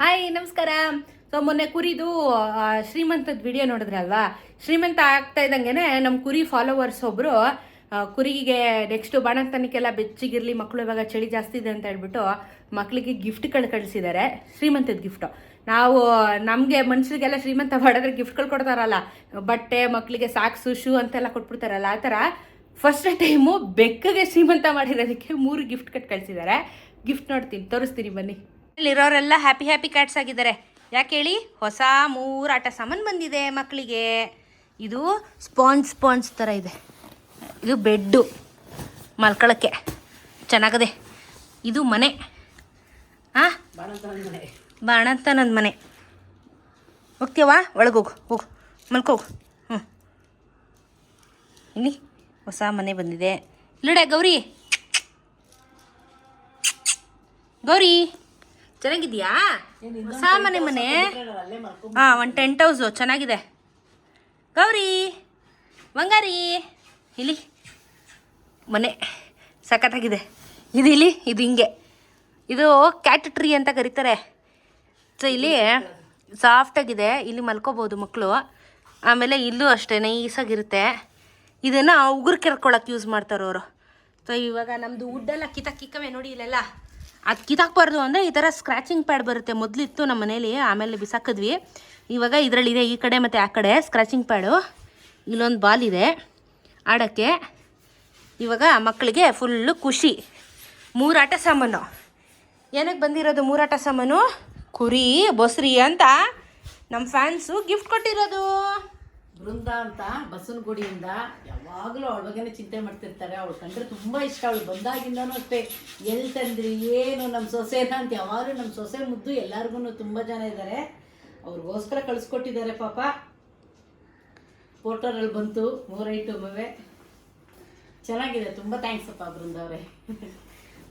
Hi ನಮಸ್ಕಾರ. So ಮೊನ್ನೆ ಕುರಿದು ಶ್ರೀಮಂತದ ವಿಡಿಯೋ ನೋಡಿದ್ರಲ್ವಾ ಶ್ರೀಮಂತ ಆಗ್ತಾ ಇದ್ದಂಗೆನೆ ನಮ್ಮ ಕುರಿ ಫಾಲೋವರ್ಸ್ ಒಬ್ರು ಆ, ಕುರಿಗೆ ನೆಕ್ಸ್ಟ್ ಬಾಣಂತನಕ್ಕೆಲ್ಲ ಬೆಚ್ಚಿಗಿರ್ಲಿ ಮಕ್ಕಳು ಇವಾಗ ಚಳಿ ಜಾಸ್ತಿ ಇದೆ ಅಂತ ಹೇಳ್ಬಿಟ್ಟು ಮಕ್ಕಳಿಗೆ ಗಿಫ್ಟ್ಗಳು ಕಳಿಸಿದ್ದಾರೆ ಶ್ರೀಮಂತದ ಗಿಫ್ಟು ನಾವು ನಮಗೆ ಮನುಷ್ಯರಿಗೆಲ್ಲ ಶ್ರೀಮಂತ ಮಾಡಿದ್ರೆ ಗಿಫ್ಟ್ಗಳು ಕೊಡ್ತಾರಲ್ಲ. ಬಟ್ಟೆ ಮಕ್ಕಳಿಗೆ ಸಾಕ್ಸು ಶೂ ಅಂತೆಲ್ಲ ಕೊಟ್ಬಿಡ್ತಾರಲ್ಲ ಆ ಥರ. ಫಸ್ಟ್ ಟೈಮು ಬೆಕ್ಕಗೆ ಶ್ರೀಮಂತ ಮಾಡಿರೋದಕ್ಕೆ ಮೂರು ಗಿಫ್ಟ್ ಕಟ್ ಕಳಿಸಿದ್ದಾರೆ ಗಿಫ್ಟ್ ನೋಡ್ತೀನಿ ತೋರಿಸ್ತೀನಿ ಬನ್ನಿ. ಇಲ್ಲಿರೋರೆಲ್ಲ ಹ್ಯಾಪಿ ಹ್ಯಾಪಿ ಕ್ಯಾಟ್ಸ್ ಆಗಿದ್ದಾರೆ. ಯಾಕೆ ಹೇಳಿ? ಹೊಸ ಮೂರು ಆಟ ಸಾಮಾನು ಬಂದಿದೆ ಮಕ್ಕಳಿಗೆ. ಇದು ಸ್ಪಾಂಜ್ ಸ್ಪಾಂಜ್ ಥರ ಇದೆ. ಇದು ಬೆಡ್ಡು ಮಲ್ಕೊಳ್ಳೋಕ್ಕೆ ಚೆನ್ನಾಗದೆ. ಇದು ಮನೆ. ಹಾಂ ಬಾಣಂತನದ ಮನೆ. ಹೋಗ್ತೀವಾ ಒಳಗೋಗು ಹೋಗು ಮಲ್ಕೋಗು. ಹ್ಞೂ ಇಲ್ಲಿ ಹೊಸ ಮನೆ ಬಂದಿದೆ. ಇಲ್ಲಡೆ ಗೌರಿ. ಗೌರಿ. ಚೆನ್ನಾಗಿದ್ಯಾ? ಹೊಸ ಮನೆ. ಮನೆ ಹಾಂ ಒಂದು ಟೆಂಟ್ ಹೌಸು ಚೆನ್ನಾಗಿದೆ. ಗೌರಿ ಬಂಗಾರಿ ಇಲ್ಲಿ ಮನೆ ಸಖತ್ತಾಗಿದೆ. ಇದು ಇಲ್ಲಿ ಇದು ಹಿಂಗೆ. ಇದು ಕ್ಯಾಟ್ ಟ್ರೀ ಅಂತ ಕರೀತಾರೆ. ಸೊ ಇಲ್ಲಿ ಸಾಫ್ಟಾಗಿದೆ ಇಲ್ಲಿ ಮಲ್ಕೋಬೋದು ಮಕ್ಕಳು ಆಮೇಲೆ ಇಲ್ಲೂ ಅಷ್ಟೇ ನೈಸಾಗಿರುತ್ತೆ. ಇದನ್ನು ಉಗುರು ಕೆರ್ಕೊಳಕ್ಕೆ ಯೂಸ್ ಮಾಡ್ತಾರೆ ಅವರು. ಸೊ ಇವಾಗ ನಮ್ಮದು ವುಡ್ಡೆಲ್ಲ ಕಿತ್ತ ಕಿಕ್ಕವೆ ನೋಡಿ ಇಲ್ಲೆಲ್ಲ. ಅದು ಕಿತ್ತಾಕ್ಬಾರ್ದು ಅಂದರೆ ಈ ಥರ ಸ್ಕ್ರ್ಯಾಚಿಂಗ್ ಪ್ಯಾಡ್ ಬರುತ್ತೆ. ಮೊದಲಿತ್ತು ನಮ್ಮ ಮನೇಲಿ, ಆಮೇಲೆ ಬಿಸಾಕಿದ್ವಿ. ಇವಾಗ ಇದರಲ್ಲಿದೆ, ಈ ಕಡೆ ಮತ್ತು ಆ ಕಡೆ ಸ್ಕ್ರ್ಯಾಚಿಂಗ್ ಪ್ಯಾಡು ಇಲ್ಲೊಂದು ಬಾಲ್ ಇದೆ. ಆಡೋಕ್ಕೆ ಇವಾಗ ಮಕ್ಕಳಿಗೆ ಫುಲ್ಲು ಖುಷಿ. ಮೂರಾಟ ಸಾಮಾನು. ಏನಕ್ಕೆ ಬಂದಿರೋದು ಮೂರಾಟ ಸಾಮಾನು? ಕುರಿ, ಬೊಸ್ರಿ ಅಂತ ನಮ್ಮ ಫ್ಯಾನ್ಸು ಗಿಫ್ಟ್ ಕೊಟ್ಟಿರೋದು. ಬೃಂದ ಅಂತ ಬಸವನಗುಡಿಯಿಂದ ಯಾವಾಗಲೂ ಅವಳ ಬಗ್ಗೆನೇ ಚಿಂತೆ ಮಾಡ್ತಿರ್ತಾರೆ. ಅವಳು ಕಂಡ್ರೆ ತುಂಬ ಇಷ್ಟ. ಅವಳು ಬಂದಾಗಿಂದನೂ ಅಷ್ಟೇ. ಎಲ್ಲಿ ತಂದ್ರಿ ಏನು ನಮ್ಮ ಸೊಸೆನ ಅಂತ ಯಾವಾಗಲೂ ನಮ್ಮ ಸೊಸೆ ಮುದ್ದು ಎಲ್ಲರಿಗೂ ತುಂಬ ಜನ ಇದ್ದಾರೆ ಅವ್ರಿಗೋಸ್ಕರ ಕಳಿಸ್ಕೊಟ್ಟಿದ್ದಾರೆ ಪಾಪ. ಫೋಟೋರಲ್ಲಿ ಬಂತು ಮೂರೈಟಮವೇ ಚೆನ್ನಾಗಿದೆ. ತುಂಬ ಥ್ಯಾಂಕ್ಸ್ ಅಪ್ಪ ಬೃಂದ ಅವರೇ.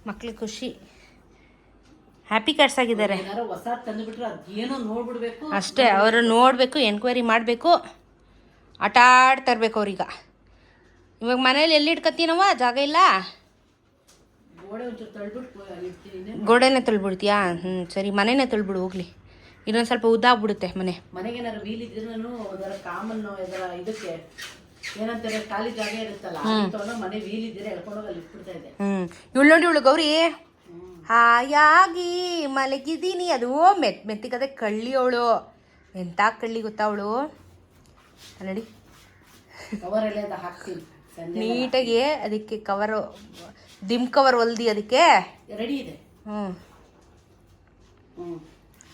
ಮಕ್ಳಿಗೆ ಖುಷಿ. ಹ್ಯಾಪಿ ಕಾರ್ಡ್ಸ್ ಆಗಿದ್ದಾರೆ. ಹೊಸ ತಂದುಬಿಟ್ರೆ ಅದೇನೋ ನೋಡ್ಬಿಡ್ಬೇಕು. ಅಷ್ಟೇ ಅವರು ನೋಡಬೇಕು ಎನ್ಕ್ವೈರಿ ಮಾಡಬೇಕು. ಆಟ ಆಡ್ತಾ ಇರ್ಬೇಕು ಅವ್ರೀಗ. ಇವಾಗ ಮನೇಲಿ ಎಲ್ಲಿ ಇಟ್ಕೊತೀನವ ಜಾಗ ಇಲ್ಲ? ಗೋಡೆನೇ ತೊಳ್ಬಿಡ್ತೀಯಾ? ಹ್ಞೂ ಸರಿ ಮನೆನೇ ತೊಳ್ಬಿಡು ಹೋಗ್ಲಿ. ಇನ್ನೊಂದು ಸ್ವಲ್ಪ ಉದ್ದಾಗ್ಬಿಡುತ್ತೆ ಮನೆ. ಮನೆಗೇನಾದ್ರು ವೀಲ್ ಇದ್ರೆ ಕಾಮನ್ ಇದಕ್ಕೆ ಏನಂತಾರೆ ಖಾಲಿ ಜಾಗ ಇರುತ್ತಲ್ಲ ಮನೆ ವೀಲ್ ಇದ್ರೆ ಎಳ್ಕೊಂಡೋಗಿ ಅಲ್ಲಿ ಇಟ್ಬಿಡ್ತಾ ಇದೆ. ಹ್ಞೂ ಇವಳು ನೋಡಿ ಇವಳು ಗೌರಿ. ಹಾಯಾಗಿ ಮಲಗಿದ್ದೀನಿ. ಅದು ಮೆತ್ ಮೆತ್ತಿಗದೆ ಕಳ್ಳಿ ಅವಳು. ಎಂಥ ಕಳ್ಳಿ ಗೊತ್ತಾ ಅವಳು? ಎಲ್ಲ ಅದು ಹಾಕ್ತೀನಿ. ಸಂಜೆ ನೀಟಾಗಿ ಅದಕ್ಕೆ ಕವರು ದಿಮ್ ಕವರ್ ಹೊಲ್ದಿ ಅದಕ್ಕೆ? ರೆಡಿ ಇದೆ. ಹ್ಞೂ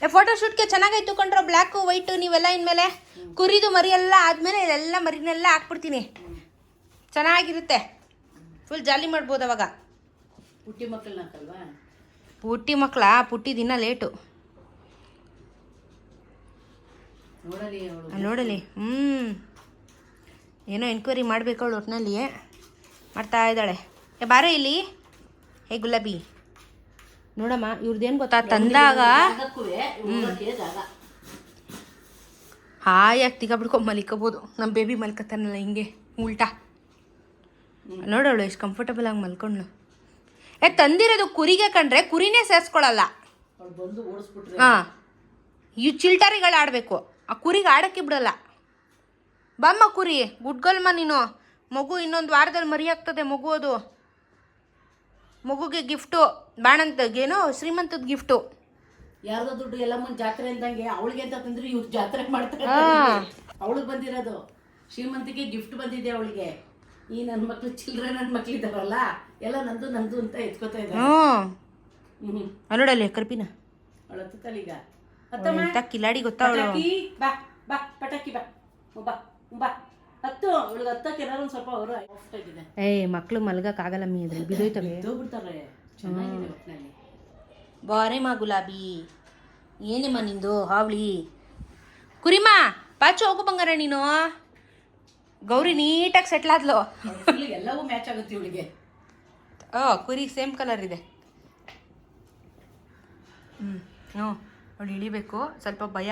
ಏ ಫೋಟೋ ಶೂಟ್ಗೆ ಚೆನ್ನಾಗಾಯ್ತು ಕೊಂಡ್ರೋ ಬ್ಲ್ಯಾಕು ವೈಟು ನೀವೆಲ್ಲ ಇನ್ಮೇಲೆ ಕುರಿದು ಮರಿ ಎಲ್ಲ ಆದಮೇಲೆ ಇಲ್ಲೆಲ್ಲ ಮರಿನೆಲ್ಲ ಹಾಕ್ಬಿಡ್ತೀನಿ. ಚೆನ್ನಾಗಿರುತ್ತೆ. ಫುಲ್ ಜಾಲಿ ಮಾಡ್ಬೋದು ಅವಾಗ. ಪುಟ್ಟಿ ಮಕ್ಕಳನ್ನ ಹಾಕಲ್ವಾ? ಪುಟ್ಟಿ ಮಕ್ಕಳ ಪುಟ್ಟಿ ದಿನ ಲೇಟು ನೋಡಲಿ ಹ್ಞೂ ಏನೋ ಎನ್ಕ್ವೈರಿ ಮಾಡಬೇಕು ಅವಳು ಒಟ್ಟಿನಲ್ಲಿ ಮಾಡ್ತಾ ಇದ್ದಾಳೆ. ಏ ಬಾರೆ ಇಲ್ಲಿ. ಹೇ ಗುಲಾಬಿ. ನೋಡಮ್ಮ ಇವ್ರದ್ದೇನು ಗೊತ್ತಾ? ತಂದಾಗ ಹಾಯಾಗಿ ತಿಗ ಬಿಡ್ಕೊಂಡು ಮಲಿಕೋಬೋದು. ನಮ್ಮ ಬೇಬಿ ಮಲ್ಕತ್ತಾನಲ್ಲ ಹಿಂಗೆ ಉಲ್ಟಾ. ನೋಡೋಳು ಎಷ್ಟು ಕಂಫರ್ಟಬಲ್ ಆಗಿ ಮಲ್ಕೊಂಡ್ಳು. ಏ ತಂದಿರೋದು ಕುರಿಗೆ ಕಂಡ್ರೆ ಕುರಿನೇ ಸೇರಿಸ್ಕೊಳಲ್ಲ. ಹಾಂ. ಇವು ಚಿಲ್ಟಾರಿಗಳು ಆಡಬೇಕು. ಆ ಕುರಿಗೆ ಆಡೋಕ್ಕೆ ಬಿಡಲ್ಲ. ಬಮ್ಮ ಕುರಿ ಗುಡ್ಗಲ್ಮ ನೀನು. ಮಗು ಇನ್ನೊಂದು ವಾರದಲ್ಲಿ ಮರಿ ಆಗ್ತದೆ ಮಗು ಅದು. ಮಗುಗೆ ಗಿಫ್ಟು ಬಾಣಂತಗೇನು ಶ್ರೀಮಂತದ ಗಿಫ್ಟು. ಯಾರ್ದೋ ದುಡ್ಡು ಎಲ್ಲ ಮುಂದೆ ಜಾತ್ರೆ ಅಂದಂಗೆ ಅವಳಿಗೆ ಅಂತ ತಂದ್ರೆ ಇವ್ರು ಜಾತ್ರೆ ಮಾಡ್ತಾರೆ. ಅವಳಿಗೆ ಬಂದಿರೋದು. ಶ್ರೀಮಂತಿಗೆ ಗಿಫ್ಟ್ ಬಂದಿದೆ ಅವಳಿಗೆ. ಈ ನನ್ನ ಮಕ್ಳು ಚಿಲ್ಡ್ರೆ ನನ್ನ ಮಕ್ಳಿದಾರಲ್ಲ ಎಲ್ಲ ನಂದು ನಂದು ಅಂತ ಎತ್ಕೋತಾ ಇದ್ದಾರೆ. ನೋಡಲ್ಲಿ ಕರ್ಪಿನ. ಅವಳ ಎಂಥ ಕಿಲಾಡಿ ಗೊತ್ತಾ ಅವಳು ಬಾ ಬಾ ಪಟಾಕಿ ಬಾ. ಬಾ ಬಾ. ಹತ್ತು. ಅವಳಿಗೆ ಹತ್ತಕ್ಕೆ ಏನಾದ್ರು ಒಂದು ಸ್ವಲ್ಪ ಅವರು ಸಾಫ್ಟ್ ಆಗಿದೆ. ಏಯ್ ಮಕ್ಳು ಮಲ್ಗಕ್ಕಾಗಲ್ಲ ಮೀ ಅದ್ರಲ್ಲಿ ಬಿದ್ದೋಯ್ತವೆ. ಬಿದ್ದೋಗ್ಬಿಡ್ತಾರೆ ಚೆನ್ನಾಗಿದೆ ಒಟ್ಟಿನಲ್ಲಿ ಬಾರೆ ಮಾ ಗುಲಾಬಿ. ಏನೇಮ್ಮ ನಿಂದು ಹಾವಳಿ? ಕುರಿಮ ಪಾಚು ಹೋಗು ಬಂಗಾರ ನೀನು. ಗೌರಿ ನೀಟಾಗಿ ಸೆಟ್ಲ್ ಆದ್ಲು. ಎಲ್ಲವೂ ಮ್ಯಾಚ್ ಆಗುತ್ತೆ ಇವಳಿಗೆ. ಓ ಕುರಿ ಸೇಮ್ ಕಲರ್ ಇದೆ. ಹ್ಞೂ ಹ್ಞೂ ಅವಳು ಇಳಿಬೇಕು. ಸ್ವಲ್ಪ ಭಯ.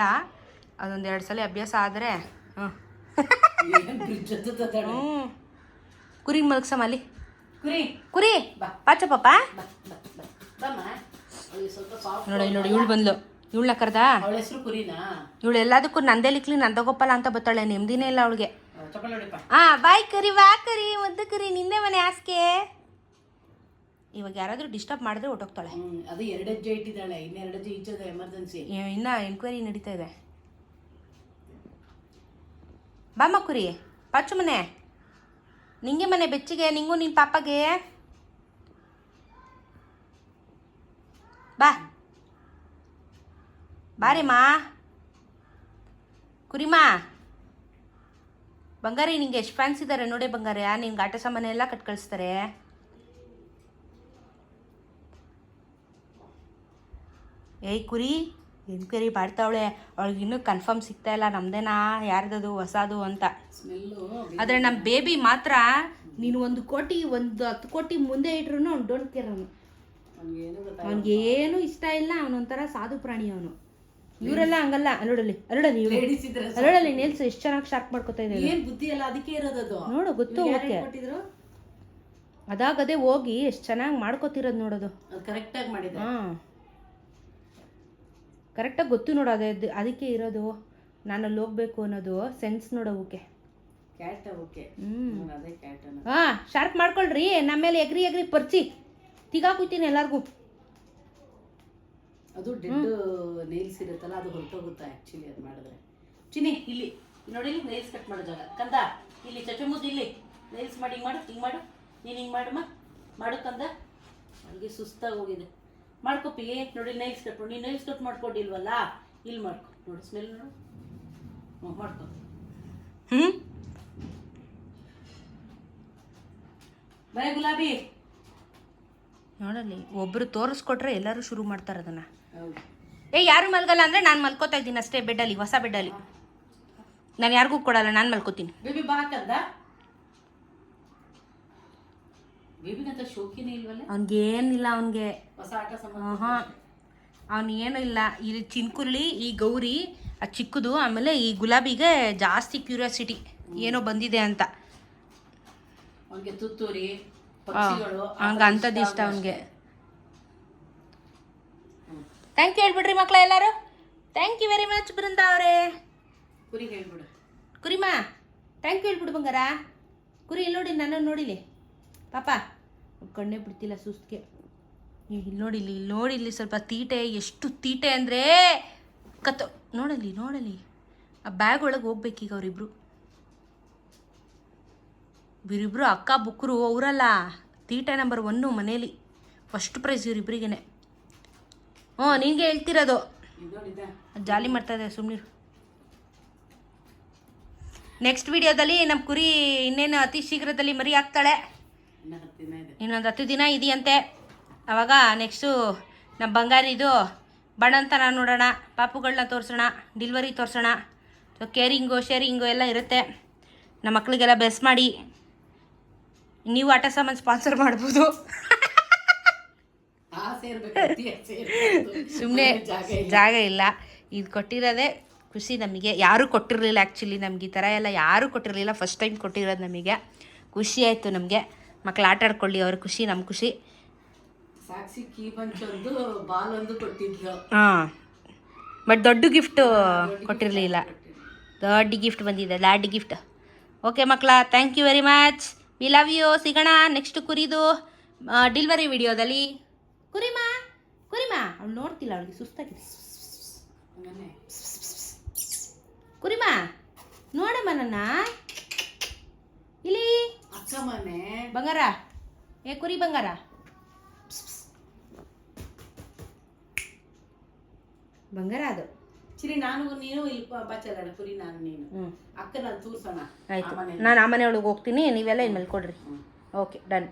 ಅದೊಂದು ಎರಡು ಸಲ ಅಭ್ಯಾಸ ಆದರೆ ಹ್ಞೂ ಹ್ಞೂ ಕುರಿ ಮಲಗ್ಸಮ್ಮ ಅಲ್ಲಿ. ಕುರಿ. ಕುರಿ. ಪಾಚ ಪಾಪ. ನೋಡಿ ನೋಡಿ ಇವಳು ಬಂದ್ಲು. ಇವಳನ್ನ ಕರ್ದ? ಇವಳು ಎಲ್ಲದಕ್ಕೂ ನಂದೇ ಲಿಕ್ಲಿ ನಂದಗೋಪಾಲ ಅಂತ ಬತ್ತಾಳೆ ನೆಮ್ಮದಿನೇ ಇಲ್ಲ ಅವಳಿಗೆ. ಹಾ ಬಾಯ್ ಕರಿ ವಾ ಕರಿ ಮುದ್ದು ಕರಿ ನಿಂದೆ ಮನೆ ಹಾಸ್ಗೆ. ಇವಾಗ ಯಾರಾದರೂ ಡಿಸ್ಟರ್ಬ್ ಮಾಡಿದ್ರೆ ಹೊಟ್ಟೋಗ್ತಾಳೆ ಅದು ಎರಡು ಹೆಜ್ಜೆ ಇಟ್ಟಿದ್ದಾಳೆ ಇನ್ನೆರಡು ಹೆಜ್ಜೆ ಈಚದ ಎಮರ್ಜೆನ್ಸಿ ಇನ್ನ ಎನ್ಕ್ವೈರಿ ನಡೀತಾ ಇದೆ. ಬಾಮ್ಮ ಕುರಿ ಪಾಚು ಮನೆ. ನಿಂಗೆ ಮನೆ ಬೆಚ್ಚಿಗೆ ನಿಂಗೂ ನಿನ್ನ ಪಾಪಗೆ. ಬಾ. ಬಾರಿಮ್ಮ ಕುರಿಮಾ. ಬಂಗಾರಿ ನಿಂಗೆ ಎಷ್ಟು ಫ್ಯಾನ್ಸ್ ಇದ್ದಾರೆ ನೋಡಿ ಬಂಗಾರ. ನಿಂಗೆ ಆಟ ಸಾಮಾನೆಲ್ಲ ಕಟ್ ಕಳಿಸ್ತಾರೆ ಏಯ್ ಕುರಿ ಎನ್ಕ್ವೈರಿ ಮಾಡ್ತಾವಳೆ ಅವಳಿಗೆ ಇನ್ನೂ ಕನ್ಫರ್ಮ್ ಸಿಗ್ತಾ ಇಲ್ಲ. ನಮ್ದೇನಾ? ಯಾರ್ದದು? ಹೊಸದು ಅಂತ. ಆದ್ರೆ ನಮ್ಮ ಬೇಬಿ ಮಾತ್ರ ನೀನು ಒಂದು ಕೋಟಿ ಒಂದು ಹತ್ತು ಕೋಟಿ ಮುಂದೆ ಇಟ್ರು ಅವ್ನು ಡೋಂಟ್ ಕೇರ್ ಅವನು. ಅವ್ನಿಗೆ ಏನು ಇಷ್ಟ ಇಲ್ಲ. ಅವನೊಂಥರ ಸಾಧು ಪ್ರಾಣಿ ಅವನು. ಇವರೆಲ್ಲ ಹಂಗಲ್ಲ. ಅಲ್ಲೋಡಲಿ ಅಲ್ಲೋಡಲಿ ಅಲ್ಲೋಡಲಿ ನೇಲ್ಸ್ ಎಷ್ಟು ಚೆನ್ನಾಗಿ ಶಾರ್ಪ್ ಮಾಡ್ಕೊತಾ ಇದೆ ಏನ್ ಬುದ್ಧಿ ಅಲ್ಲ ಅದಕ್ಕೆ ಇರೋದದು ನೋಡು ಗೊತ್ತು ಓಕೆ ಅದಾಗದೆ ಹೋಗಿ ಎಷ್ಟು ಚೆನ್ನಾಗಿ ಮಾಡ್ಕೋತಿರೋದು ನೋಡೋದು. ಕರೆಕ್ಟಾಗಿ ಕರೆಕ್ಟ್ ಆಗಿ ಮಾಡಿದ ಹಾಂ. ಕರೆಕ್ಟಾಗಿ ಗೊತ್ತು ನೋಡು ಅದೇ ಅದಕ್ಕೆ ಇರೋದು ನಾನು ಅಲ್ಲಿ ಹೋಗ್ಬೇಕು ಅನ್ನೋದು ಸೆನ್ಸ್ ನೋಡೋವಕ್ಕೆ ಹಾಂ ಶಾರ್ಪ್ ಮಾಡ್ಕೊಳ್ರಿ ನಮ್ಮ ಮೇಲೆ ಎಗ್ರಿ ಎಗ್ರಿ ಪರ್ಚಿ. ತಿಗಾಕುತ್ತೀನಿ ಎಲ್ಲರಿಗೂ. ಅದು ಡೆಡ್ ನೇಲ್ಸ್ ಇರುತ್ತಲ್ಲ ಅದು ಹೊರಟೋಗುತ್ತೆ ಆ್ಯಕ್ಚುಲಿ ಅದು ಮಾಡಿದ್ರೆ. ಚಿನಿ ಇಲ್ಲಿ. ನೋಡಿ ನೈಲ್ಸ್ ಕಟ್ ಮಾಡೋ ಜಾಗ. ಕಂದ ಇಲ್ಲಿ ಚಚೆ ಮುದ್ದು ಇಲ್ಲಿ. ನೈಲ್ಸ್ ಮಾಡಿ ಹಿಂಗೆ ಮಾಡು ಹಿಂಗೆ ಮಾಡು. ನೀನು ಹಿಂಗೆ ಮಾಡಮ್ಮ ಮಾಡು ಕಂದ. ಅಲ್ಲಿ ಸುಸ್ತಾಗಿ ಹೋಗಿದೆ. ಮಾಡ್ಕೊಪ್ಪಿ ನೋಡಿ ನೈಲ್ಸ್ ಕಟ್ ನೀನು ನೈಲ್ಸ್ ಕಟ್ ಮಾಡ್ಕೊಂಡಿಲ್ವಲ್ಲ? ಇಲ್ಲಿ ಮಾಡ್ಕೊ. ನೋಡು ಸ್ಮೆಲ್ ನೋಡು. ಹ್ಞೂ ಮಾಡ್ಕೊ. ಹ್ಞೂ ಬೈ ಗುಲಾಬಿ. ನೋಡಲಿ ಒಬ್ರು ತೋರಿಸ್ಕೊಟ್ರೆ ಎಲ್ಲರೂ ಶುರು ಮಾಡ್ತಾರೆ ಅದನ್ನ. ಏ ಯಾರು ಮಲ್ಗಲ್ಲ ಅಂದ್ರೆ ನಾನು ಮಲ್ಕೋತಾ ಇದ್ದೀನಿ ಅಷ್ಟೇ ಬೆಡ್ಡಲ್ಲಿ ಹೊಸ ಬೆಡ್ಡಲ್ಲಿ. ನಾನು ಯಾರಿಗೂ ಕೊಡಲ್ಲ ನಾನು ಮಲ್ಕೋತೀನಿ. ಬೇಬಿ ಬಾ ಶೋಕಿನೇ ಇಲ್ವಲ್ಲ? ಅವ್ನಿಗೇನಿಲ್ಲ ಅವನಿಗೆ. ಹೊಸ ಆಟ ಸಾಮಾನು ಹಾಂ ಅವನು ಏನೂ ಇಲ್ಲ. ಈ ಚಿನ್ಕುರ್ಳಿ ಈ ಗೌರಿ ಆ ಚಿಕ್ಕದು ಆಮೇಲೆ ಈ ಗುಲಾಬಿಗೆ ಜಾಸ್ತಿ ಕ್ಯೂರಿಯಾಸಿಟಿ ಏನೋ ಬಂದಿದೆ ಅಂತ. ಅವನಿಗೆ ತುತ್ತೂರಿ ಪಕ್ಷಿಗಳು ಹಂಗೆ ಅಂಥದ್ದು ಇಷ್ಟ ಅವನಿಗೆ. ಥ್ಯಾಂಕ್ ಯು ಹೇಳ್ಬಿಡ್ರಿ ಮಕ್ಳ ಎಲ್ಲರೂ. Thank you very much Brinda ಅವರೇ. ಕುರಿ ಹೇಳ್ಬಿಡು. ಕುರಿಮಾ ಥ್ಯಾಂಕ್ ಯು ಹೇಳ್ಬಿಡು ಬಂಗಾರ. ಕುರಿ ಇಲ್ಲಿ ನೋಡಿ ನನ್ನ ನೋಡಿಲಿ. ಪಾಪ ಕಣ್ಣೇ ಬಿಡ್ತಿಲ್ಲ ಸುಸ್ತಿಗೆ. ಇಲ್ಲಿ ನೋಡಿ ಇಲ್ಲಿ ನೋಡಿ, ಇಲ್ಲಿ ಸ್ವಲ್ಪ ತೀಟೆ, ಎಷ್ಟು ತೀಟೆ ಅಂದರೆ ಕತ್ತ. ನೋಡಲಿ ನೋಡಲಿ. ಆ ಬ್ಯಾಗ್ ಒಳಗೆ ಹೋಗ್ಬೇಕೀಗ ಅವರಿಬ್ರು. ಇವರಿಬ್ರು ಅಕ್ಕ ಬುಕ್ಕರು ಅವರಲ್ಲ. ತೀಟೆ ನಂಬರ್ ಒನ್ನು ಮನೇಲಿ. ಫಸ್ಟ್ ಪ್ರೈಸ್ ಇವರಿಬ್ರಿಗೇನೆ. ಹ್ಞೂ, ನಿನಗೆ ಹೇಳ್ತಿರೋದು. ಜಾಲಿ ಇದೆ ಸುಮ್ಮನಿರು ನೆಕ್ಸ್ಟ್ ವಿಡಿಯೋದಲ್ಲಿ ನಮ್ಮ ಕುರಿ ಇನ್ನೇನು ಅತಿ ಶೀಘ್ರದಲ್ಲಿ ಮರಿ ಹಾಕ್ತಾಳೆ ಇನ್ನೊಂದು ಹತ್ತು ದಿನ ಇದೆಯಂತೆ. ಅವಾಗ ನೆಕ್ಸ್ಟು ನಮ್ಮ ಬಂಗಾರಿದು ಬಣ್ಣಂತನ ನೋಡೋಣ ಪಾಪುಗಳನ್ನ ತೋರಿಸೋಣ ಡಿಲ್ವರಿ ತೋರಿಸೋಣ. ಸೊ ಕೇರಿಂಗು ಶೇರಿಂಗು ಎಲ್ಲ ಇರುತ್ತೆ. ನಮ್ಮ ಮಕ್ಕಳಿಗೆಲ್ಲ ಬೆಸ್ ಮಾಡಿ. ನೀವು ಆಟ ಸಾಮಾನು ಸ್ಪಾನ್ಸರ್ ಮಾಡ್ಬೋದು. ಸುಮ್ಮನೆ ಜಾಗ ಇಲ್ಲ ಜಾಗ ಇಲ್ಲ. ಇದು ಕೊಟ್ಟಿರೋದೇ ಖುಷಿ ನಮಗೆ. ಯಾರೂ ಕೊಟ್ಟಿರಲಿಲ್ಲ ಆ್ಯಕ್ಚುಲಿ ನಮ್ಗೆ ಈ ಥರ ಎಲ್ಲ ಯಾರೂ ಕೊಟ್ಟಿರಲಿಲ್ಲ. ಫಸ್ಟ್ ಟೈಮ್ ಕೊಟ್ಟಿರೋದು ನಮಗೆ. ಖುಷಿ ಆಯಿತು ನಮಗೆ. ಮಕ್ಳು ಆಟ ಆಡ್ಕೊಳ್ಳಿ ಅವ್ರ ಖುಷಿ ನಮ್ಮ ಖುಷಿ. ಸಾಕ್ಷಿ ಕೀ ಬಂಚ್ ಬಾಲ್ ಒಂದು ಕೊಟ್ಟಿದ್ಲು. ಹಾಂ. ಬಟ್ ದೊಡ್ಡ ಗಿಫ್ಟ್ ಕೊಟ್ಟಿರಲಿಲ್ಲ. ದೊಡ್ಡ ಗಿಫ್ಟ್ ಬಂದಿದೆ ಲಾಡ್ ಗಿಫ್ಟ್ ಓಕೆ ಮಕ್ಕಳ thank you very much we love you ಸಿಗೋಣ ನೆಕ್ಸ್ಟ್ ಕುರಿದು. ಡಿಲ್ವರಿ ವಿಡಿಯೋದಲ್ಲಿ. ಕುರಿಮಾ ಕುರಿಮಾ. ಅವಳು ನೋಡ್ತಿಲ್ಲ ಅವಳಿಗೆ ಸುಸ್ತಾಗಿದೆ. ಕುರಿಮಾ ನೋಡಮ್ಮ ನನ್ನ. ಇಲ್ಲಿ. ಅಕ್ಕ ಮನೆ ಬಂಗಾರ. ಏ ಕುರಿ ಬಂಗಾರ. ಬಂಗಾರ ಅದು. ಚಿರಿ ನಾನು ನೀನು ಇಲ್ಲಿ ಬಚ್ಚಲ್ಲ ಕುರಿ ನಾನು ನೀನು. ಹ್ಞೂ ಅಕ್ಕ ನಾನು ತೂರ್ಸೋಣ. ಆಯ್ತು. ನಾನು ಆ ಮನೆ ಒಳಗೆ ಹೋಗ್ತೀನಿ ನೀವೆಲ್ಲ ಇನ್ಮೇಲೆ ಕೊಡ್ರಿ. Okay done.